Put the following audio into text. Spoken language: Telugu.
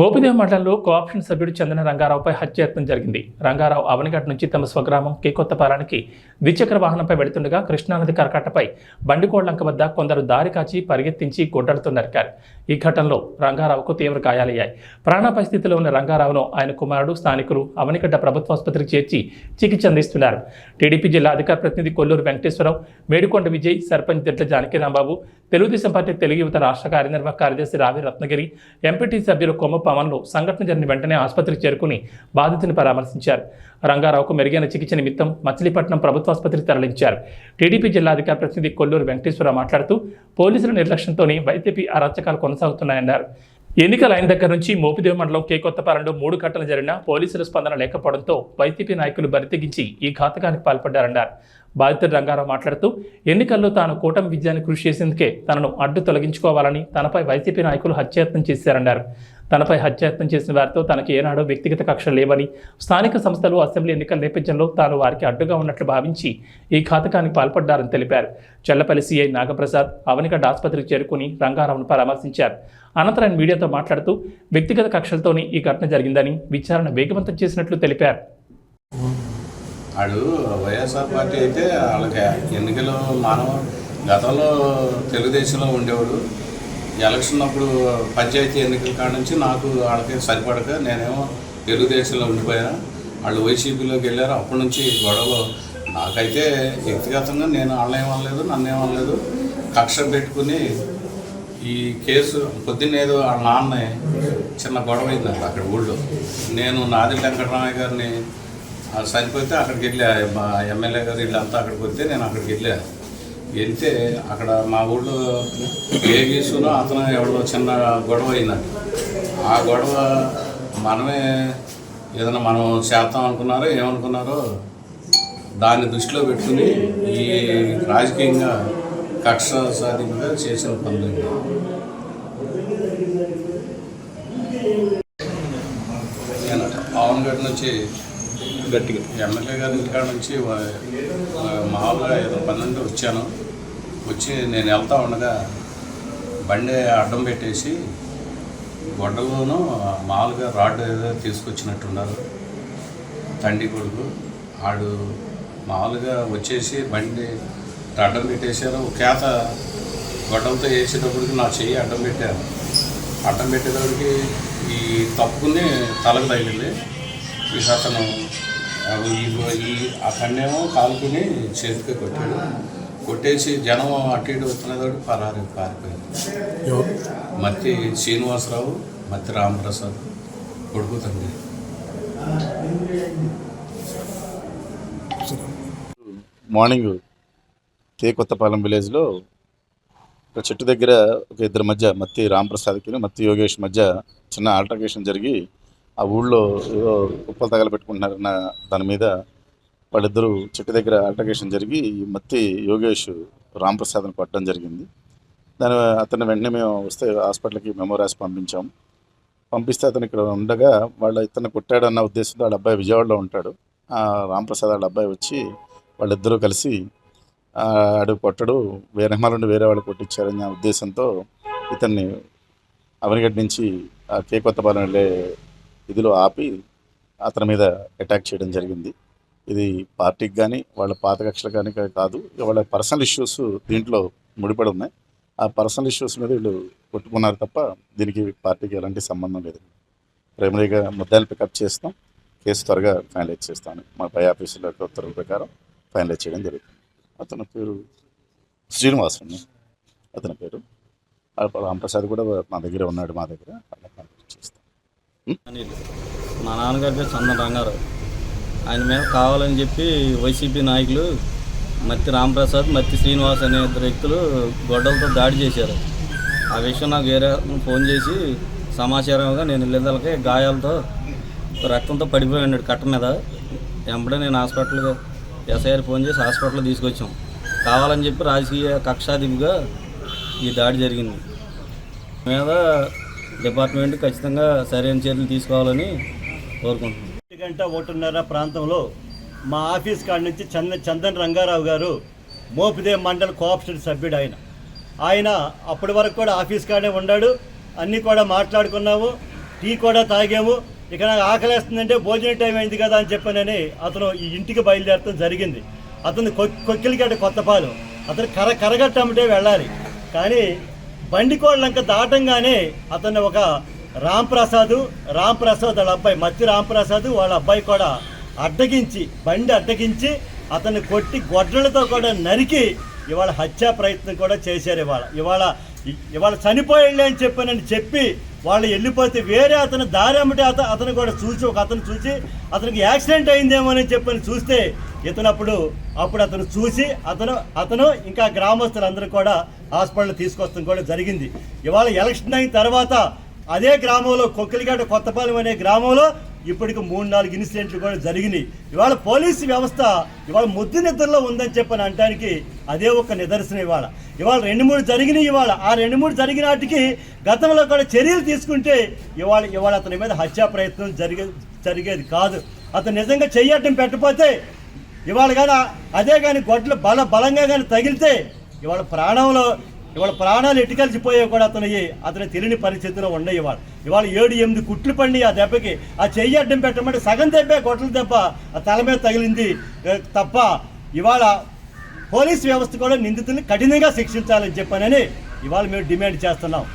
మోపిదేవ్ మండలంలో కోఆప్షన్ సభ్యుడు చందన రంగారావుపై హత్యాయత్నం జరిగింది. రంగారావు అవనిఘట్ నుంచి తమ స్వగ్రామం కేకొత్తపాలనికి ద్విచక్ర వాహనంపై వెళుతుండగా కృష్ణానది కరకట్టపై బండికోళ్ళంక వద్ద కొందరు దారి కాచి పరిగెత్తించి గొడ్డలతో నరికారు. ఈ ఘటనలో రంగారావుకు తీవ్ర గాయాలయ్యాయి. ప్రాణాపాయ స్థితిలో ఉన్న రంగారావును ఆయన కుమారుడు స్థానికులు అవనిగడ్డ ప్రభుత్వ ఆసుపత్రికి చేర్చి చికిత్స అందిస్తున్నారు. టీడీపీ జిల్లా అధికార ప్రతినిధి కొల్లూరు వెంకటేశ్వరరావు మేడికొండ విజయ్ సర్పంచ్ దిట్ల జానకి రాంబాబు తెలుగుదేశం పార్టీ తెలుగు యువత రాష్ట్ర కార్యనిర్వాహక కార్యదర్శి రావి రత్నగిరి ఎంపీటీ సభ్యులు కొమ్మ పవన్లు సంఘటన జరిగిన వెంటనే ఆసుపత్రికి చేరుకుని బాధితుని పరామర్శించారు. రంగారావుకు మెరుగైన చికిత్స నిమిత్తం మచిలీపట్నం ప్రభుత్వాసుపత్రికి తరలించారు. టీడీపీ జిల్లాధికారి ప్రతినిధి కొల్లూరు వెంకటేశ్వరరావు మాట్లాడుతూ పోలీసుల నిర్లక్ష్యంతోనే వైసీపీ అరాచకాలు కొనసాగుతున్నాయన్నారు. ఎన్నికల అయిన దగ్గర నుంచి మోపిదేవి మండలం కే కొత్తపాలెంలో మూడు ఘటనలు జరిగినా పోలీసుల స్పందన లేకపోవడంతో వైసీపీ నాయకులు బరితెగించి ఈ ఘాతకానికి పాల్పడ్డారన్నారు. బాధితుడు రంగారావు మాట్లాడుతూ ఎన్నికల్లో తాను కూటమి విజయాన్ని కృషి చేసేందుకే తనను అడ్డు తొలగించుకోవాలని తనపై వైసీపీ నాయకులు హత్యాయత్నం చేశారన్నారు. తనపై హత్యాయత్నం చేసిన వారితో తనకి ఏనాడో వ్యక్తిగత కక్ష లేవని స్థానిక సంస్థలు అసెంబ్లీ ఎన్నికల నేపథ్యంలో తాను వారికి అడ్డుగా ఉన్నట్లు భావించి ఈ ఘాతకానికి పాల్పడ్డారని తెలిపారు. చెల్లపల్లి సీఐ నాగప్రసాద్ అవనిగడ్డ ఆసుపత్రికి చేరుకుని రంగారావును పరామర్శించారు. అనంతరం ఆయన మీడియాతో మాట్లాడుతూ వ్యక్తిగత కక్షలతోనే ఈ ఘటన జరిగిందని విచారణ వేగవంతం చేసినట్లు తెలిపారు. వాడు వైఎస్ఆర్ పార్టీ అయితే వాళ్ళకి ఎన్నికలు మానవ గతంలో తెలుగుదేశంలో ఉండేవాడు. ఎలక్షన్ అప్పుడు పంచాయతీ ఎన్నికల కాడ నుంచి నాకు వాళ్ళకి సరిపడక నేనేమో తెలుగుదేశంలో ఉండిపోయా. వాళ్ళు వైసీపీలోకి వెళ్ళారు. అప్పటి నుంచి గొడవలు నాకైతే వ్యక్తిగతంగా నేను వాళ్ళేమనలేదు నన్నేమనలేదు కక్ష పెట్టుకుని ఈ కేసు పొద్దున్నేదో వాళ్ళ నాన్నే చిన్న గొడవ అయిందంట అక్కడ ఊళ్ళో. నేను నాది వెంకటరామయ్య గారిని చనిపోతే అక్కడికి వెళ్ళా మా ఎమ్మెల్యే గారు వీళ్ళంతా అక్కడికి వస్తే నేను అక్కడికి వెళ్ళా వెళ్తే అక్కడ మా ఊళ్ళో ఏ గీసునో అతను ఎవడో చిన్న గొడవ అయిందండి ఆ గొడవ మనమే ఏదైనా మనం చేద్దాం అనుకున్నారో ఏమనుకున్నారో దాన్ని దృష్టిలో పెట్టుకుని ఈ రాజకీయంగా కక్ష సాధింపుగా చేసిన పనులు ఇవి. గడ్ నుంచి గట్టిగా. ఎమ్మెల్యే గారి ఇంటికాడ నుంచి మామూలుగా ఏదో పన్నెండు వచ్చాను. వచ్చి నేను వెళ్తా ఉండగా బండి అడ్డం పెట్టేసి గొడ్డలోనూ మామూలుగా రాడ్ ఏదో తీసుకొచ్చినట్టున్నారు. తండ్రి కొడుకు. ఆడు మామూలుగా వచ్చేసి బండి అడ్డం పెట్టేశారు. ఒక కేత గొడ్డలతో వేసేటప్పటికి నా చెయ్యి అడ్డం పెట్టారు. అడ్డం పెట్టేటప్పటికి ఈ తప్పుకుని తలకు తగిలింది. ఈ అతను ఈ- అతన్నేమో కాలుకుని చేతికి కొట్టాడు. కొట్టేసి జనం అటు ఇటు వస్తున్నదోటి పరారి పారిపోయింది. మత్తి శ్రీనివాసరావు మత్తి రామప్రసాద్ కొడుకు తండ్రి. మార్నింగ్ కే కొత్తపాలెం విలేజ్లో ఒక చెట్టు దగ్గర ఒక ఇద్దరి మధ్య మత్తి రాంప్రసాద్కి మత్తి యోగేష్ మధ్య చిన్న ఆల్టర్కేషన్ జరిగి ఆ ఊళ్ళో ఏదో కుప్పలు తగలబెట్టుకుంటున్నారన్న దాని మీద వాళ్ళిద్దరూ చెట్టు దగ్గర అల్టకేషన్ జరిగి ఈ మత్తి యోగేష్ రాంప్రసాద్ని కొట్టడం జరిగింది. దాని అతను వెంటనే మేము వస్తే హాస్పిటల్కి మెమో రాసి పంపించాం. పంపిస్తే అతను ఇక్కడ ఉండగా వాళ్ళ ఇతను కొట్టాడన్న ఉద్దేశంతో వాళ్ళ అబ్బాయి విజయవాడలో ఉంటాడు. ఆ రాంప్రసాద్ వాళ్ళ అబ్బాయి వచ్చి వాళ్ళిద్దరూ కలిసి ఆడు కొట్టడు వేరే నుండి వేరే వాళ్ళు కొట్టించారనే ఉద్దేశంతో ఇతన్ని అవనిగడ్డ నుంచి ఆ కే కొత్తపాలెం వెళ్ళే ఇదిలో ఆపి అతని మీద అటాక్ చేయడం జరిగింది. ఇది పార్టీకి కానీ వాళ్ళ పాత కక్షలు కానీ కాదు. ఇక వాళ్ళ పర్సనల్ ఇష్యూస్ దీంట్లో ముడిపడి ఉన్నాయి. ఆ పర్సనల్ ఇష్యూస్ మీద వీళ్ళు కొట్టుకున్నారు తప్ప దీనికి పార్టీకి ఎలాంటి సంబంధం లేదు. ప్రైమరీగా ముద్దాయిలు పికప్ చేస్తాం. కేసు త్వరగా ఫైనలైజ్ చేస్తాను మా పై ఆఫీసుల యొక్క ఉత్తర్వుల ప్రకారం ఫైనలైజ్ చేయడం జరుగుతుంది. అతని పేరు శ్రీనివాస్ అతని పేరు. ఆ రాంప్రసాద్ కూడా మా దగ్గర ఉన్నాడు మా దగ్గర. మా నాన్నగారి పేరు చందన రంగారావు. ఆయన మీద కావాలని చెప్పి వైసీపీ నాయకులు మత్తి రాంప్రసాద్ మత్తి శ్రీనివాస్ అనే ఇద్దరు వ్యక్తులు గొడ్డలతో దాడి చేశారు. ఆ విషయం నాకు వేరే ఫోన్ చేసి సమాచారంగా నేను వెళ్ళేదలకి గాయాలతో రక్తంతో పడిపోయి ఉన్నాడు కట్ట మీద. వెంబడే నేను హాస్పిటల్గా ఎస్ఐఆర్ ఫోన్ చేసి హాస్పిటల్ తీసుకొచ్చాం. కావాలని చెప్పి రాజకీయ కక్షాదిపుగా ఈ దాడి జరిగింది. మీద డిపార్ట్మెంట్ ఖచ్చితంగా సరైన చర్యలు తీసుకోవాలని కోరుకుంటున్నాను ఒంటి గంట ఒకటిన్నర ప్రాంతంలో మా ఆఫీస్ కాడ నుంచి చంద చందన్ రంగారావు గారు మోపిదేవ్ మండల్ కోఆపరేటివ్ సభ్యుడు ఆయన. ఆయన అప్పటి వరకు కూడా ఆఫీస్ కాడే ఉన్నాడు అన్నీ కూడా మాట్లాడుకున్నాము. టీ కూడా తాగాము. ఇక నాకు ఆకలేస్తుందంటే భోజనం టైం అయింది కదా అని చెప్పానని అతను ఈ ఇంటికి బయలుదేరడం జరిగింది. అతను కొక్కిలిగడ్డ కొత్తపాలెం అతను కర కరగట్టమంటే వెళ్ళాలి. కానీ బండి లంక దాటంగానే అతను ఒక రామ్ ప్రసాద్ రామ్ ప్రసాద్ వాళ్ళ అబ్బాయి మత్తి రామ్ ప్రసాద్ వాళ్ళ అబ్బాయి కూడా అడ్డగించి బండి అడ్డగించి అతను కొట్టి గొడ్డలతో కూడా నరికి ఇవాళ హత్యా ప్రయత్నం కూడా చేశారు ఇవాళ. ఇవాళ ఇవాళ చనిపోయాడులే అని చెప్పానని చెప్పి వాళ్ళు వెళ్ళిపోతే వేరే అతను దారి అమ్మటే అతను అతను కూడా చూసి ఒక అతను చూసి అతనికి యాక్సిడెంట్ అయిందేమో అని చెప్పని చూస్తే ఇతనప్పుడు అప్పుడు అతను చూసి అతను అతను ఇంకా గ్రామస్తులందరూ కూడా హాస్పిటల్ తీసుకొస్తాం కూడా జరిగింది. ఇవాళ ఎలక్షన్ అయిన తర్వాత అదే గ్రామంలో కొక్కిలిగడ్డ కొత్తపాలెం అనే గ్రామంలో ఇప్పటికి మూడు నాలుగు ఇన్సిడెంట్లు కూడా జరిగినాయి. ఇవాళ పోలీసు వ్యవస్థ ఇవాళ ముద్దు నిద్రలో ఉందని చెప్పని అనడానికి అదే ఒక నిదర్శనం ఇవాళ. ఇవాళ రెండు మూడు జరిగినాయి ఇవాళ. ఆ రెండు మూడు జరిగినాటికి గతంలో కూడా చర్యలు తీసుకుంటే ఇవాళ ఇవాళ అతని మీద హత్యా ప్రయత్నం జరిగే జరిగేది కాదు. అతను నిజంగా చెయ్యటం పెట్టకపోతే ఇవాళ కానీ అదే కానీ గొడ్లు బల బలంగా కానీ తగిలితే ఇవాళ ప్రాణంలో ఇవాళ ప్రాణాలు ఎటుకలిసిపోయాయి కూడా అతను అతను తెలియని పరిస్థితిలో ఉన్నాయి ఇవాళ. ఇవాళ ఏడు ఎనిమిది కుట్లు పండి ఆ దెబ్బకి ఆ చెయ్యి అడ్డం పెట్టమంటే సగం దెబ్బే గొడ్ల దెబ్బ ఆ తల మీద తగిలింది. తప్ప ఇవాళ పోలీస్ వ్యవస్థ కూడా నిందితుల్ని కఠినంగా శిక్షించాలని చెప్పానని ఇవాళ మేము డిమాండ్ చేస్తున్నాం.